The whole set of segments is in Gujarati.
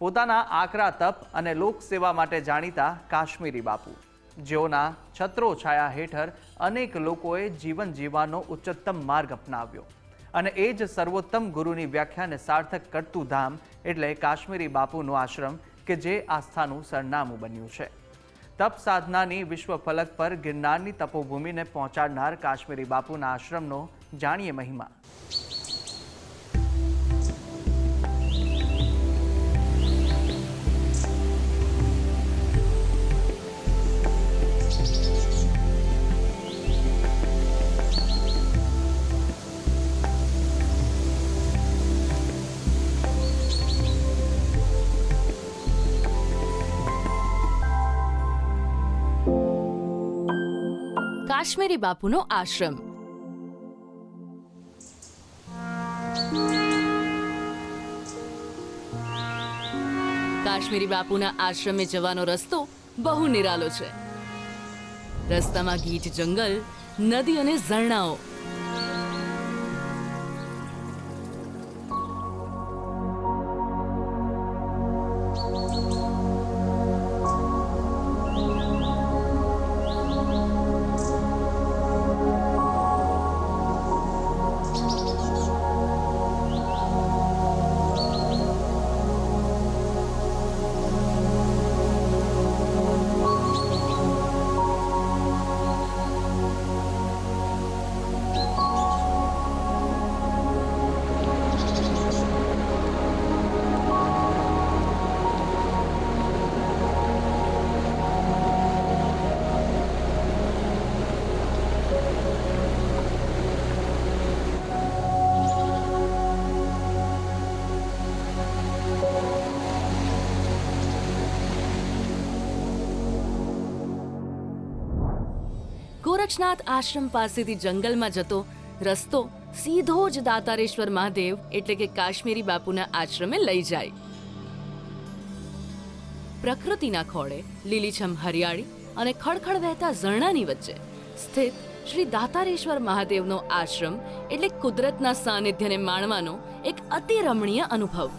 પોતાના આકરા તપ અને લોકસેવા માટે જાણીતા કાશ્મીરી બાપુ. જેઓના છત્રો છાયા હેઠળ અનેક લોકોએ જીવન જીવવાનો ઉચ્ચતમ માર્ગ અપનાવ્યો. અને એ જ સર્વોત્તમ ગુરુની વ્યાખ્યાને સાર્થક કરતું ધામ એટલે કાશ્મીરી બાપુનો આશ્રમ કે જે આસ્થાનું સરનામું બન્યું છે. તપ સાધનાની વિશ્વ ફલક પર ગિરનારની તપોભૂમિને પહોંચાડનાર કાશ્મીરી બાપુના આશ્રમનો જાણીએ મહિમા. કાશ્મીરી બાપુનો આશ્રમ. કાશ્મીરી બાપુના આશ્રમે જવાનો રસ્તો બહુ નિરાલો છે. રસ્તામાં ગીચ જંગલ, નદી અને ઝરણાઓ. ગોરક્ષનાથ આશ્રમ પાસેથી જંગલમાં જતો રસ્તો સીધો જ દાતારેશ્વર મહાદેવ એટલે કે કાશ્મીરી બાપુના આશ્રમે લઈ જાય. પ્રકૃતિના ખોળે લીલીછમ હરિયાળી અને ખડખડ વહેતા ઝરણાની વચ્ચે સ્થિત શ્રી દાતારેશ્વર મહાદેવનો આશ્રમ એટલે કુદરતના સાનિધ્યને માણવાનો એક અતિ રમણીય અનુભવ.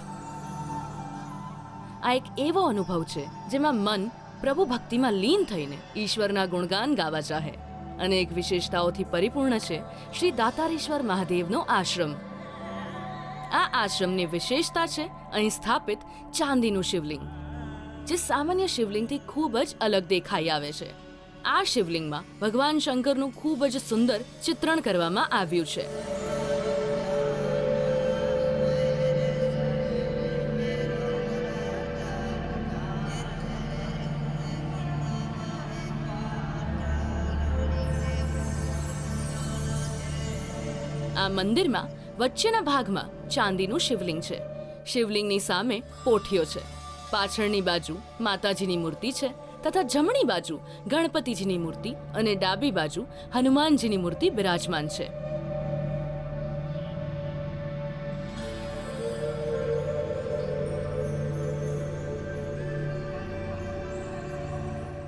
આ એક એવો અનુભવ છે જેમાં મન પ્રભુ ભક્તિમાં લીન થઈને ઈશ્વરના ગુણગાન ગાવા ચાહે. અને એક વિશેષતાઓથી પરિપૂર્ણ છે શ્રી દાતારેશ્વર મહાદેવનો આશ્રમ. આ આશ્રમની વિશેષતા છે, અહીં સ્થાપિત ચાંદીનું શિવલિંગ, જે સામાન્ય શિવલિંગથી ખૂબ જ અલગ દેખાઈ આવે છે. આ શિવલિંગમાં ભગવાન શંકરનું ખૂબ જ સુંદર ચિત્રણ કરવામાં આવ્યું છે. આ મંદિરમાં વચ્ચેના ભાગમાં ચાંદીનું શિવલિંગ છે. શિવલિંગની સામે પોઠીઓ છે. પાછળની બાજુ માતાજીની મૂર્તિ છે તથા જમણી બાજુ ગણપતિજીની મૂર્તિ અને ડાબી બાજુ હનુમાનજીની મૂર્તિ બિરાજમાન છે.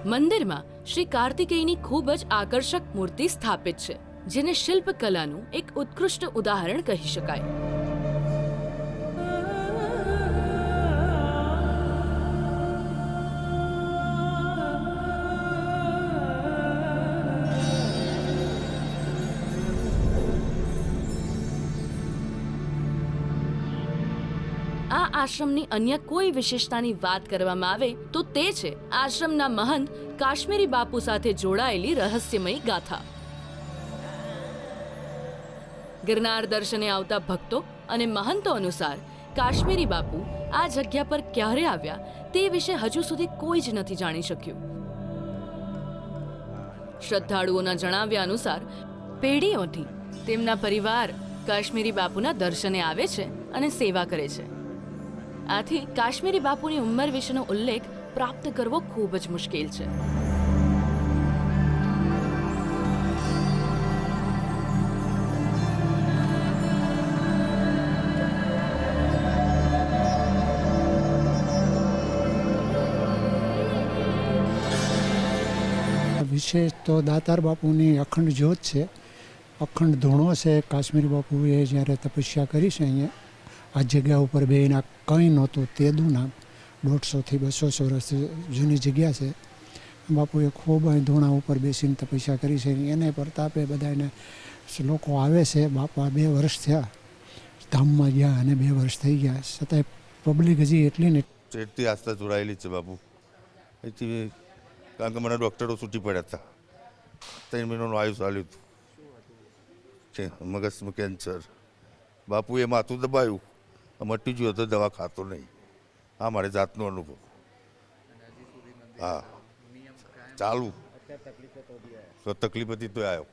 મંદિરમાં શ્રી કાર્તિકેયની ખૂબ જ આકર્ષક મૂર્તિ સ્થાપિત છે. જેને શિલ્પકલાનું એક ઉત્કૃષ્ટ ઉદાહરણ કહી શકાય. આ આશ્રમની અન્ય કોઈ વિશેષતાની વાત કરવામાં આવે તો તે છે આશ્રમના મહંત કાશ્મીરી બાપુ સાથે જોડાયેલી રહસ્યમય ગાથા. ગિરનાર દર્શને આવતા ભક્તો અને મહંતો અનુસાર કાશ્મીરી બાપુ આ જગ્યા પર ક્યારે આવ્યા તે વિશે હજુ સુધી કોઈ જ નથી જાણી શક્યું. શ્રદ્ધાળુઓના જણાવ્યા અનુસાર પેઢીઓથી તેમના પરિવાર કાશ્મીરી બાપુના દર્શને આવે છે અને સેવા કરે છે. આથી કાશ્મીરી બાપુની ઉંમર વિશેનો ઉલ્લેખ પ્રાપ્ત કરવો ખૂબ જ મુશ્કેલ છે. વિશેષ તો દાતાર બાપુની અખંડ જ્યોત છે. અખંડ ધૂણો છે. કાશ્મીર બાપુએ જ્યારે તપસ્યા કરી છે અહીંયા, આ જગ્યા ઉપર બેના કંઈ નહોતું તેદું નામ દોઢસોથી બસો વર્ષ જૂની જગ્યા છે. બાપુએ ખૂબ ધૂણા ઉપર બેસીને તપસ્યા કરી છે. એને પ્રતાપે બધાને લોકો આવે છે, બાપા, બે વર્ષ થયા. ધામમાં ગયા અને બે વર્ષ થઈ ગયા. છતાંય પબ્લિક હજી એટલી ને ચેટથી આસ્થા જોડાયેલી છે બાપુ. એથી કારણ કે મને ડૉક્ટરો છૂટી પડ્યા હતા. ત્રણ મહિનાનું આયુષ આવ્યું હતું. છે મગજમાં કેન્સર. બાપુએ માથું દબાયું. મટી ગયું તો દવા ખાતો નહીં. આ મારે જાતનો અનુભવ. હા. ચાલુ. તો તકલીફ હતી તો આવ્યો.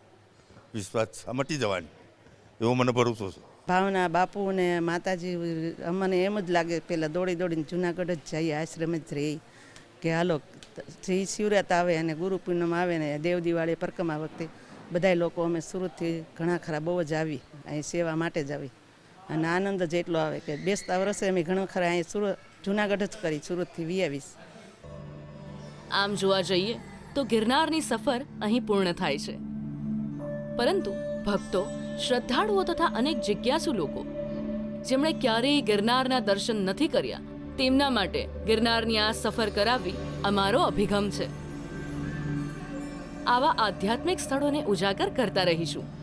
વિશ્વાસ મટી જવાની. એવો મને ભરોસો છે. ભાવના, બાપુ અને માતાજી, અમને એમ જ લાગે પહેલાં દોડી દોડીને જુનાગઢ જ જઈએ, આશ્રમ જ રહી કે હાલો શ્રી શિવરાત આવે અને ગુરુ પૂનમ આવે ને દેવ દિવાળી પરકમા વખતે બધાય લોકો અમે સુરતથી ઘણા ખરા બહુ જ આવી, અહીં સેવા માટે જ આવી. અને આનંદ જ એટલો આવે કે બેસતા વર્ષે અમે ઘણો ખરા અહીં સુરત જુનાગઢ જ કરી, સુરતથી વી આવીશ આમ જોવા જઈએ તો ગિરનારની સફર અહીં પૂર્ણ થાય છે. પરંતુ ભક્તો, શ્રદ્ધાળુઓ તથા અનેક જિજ્ઞાસુ લોકો, જેમણે ક્યારેય ગિરનારના દર્શન નથી કર્યા તેમના માટે ગિરનારની આ સફર કરાવવી અમારો અભિગમ છે. આવા આધ્યાત્મિક સ્થળોને ઉજાગર કરતા રહીશું.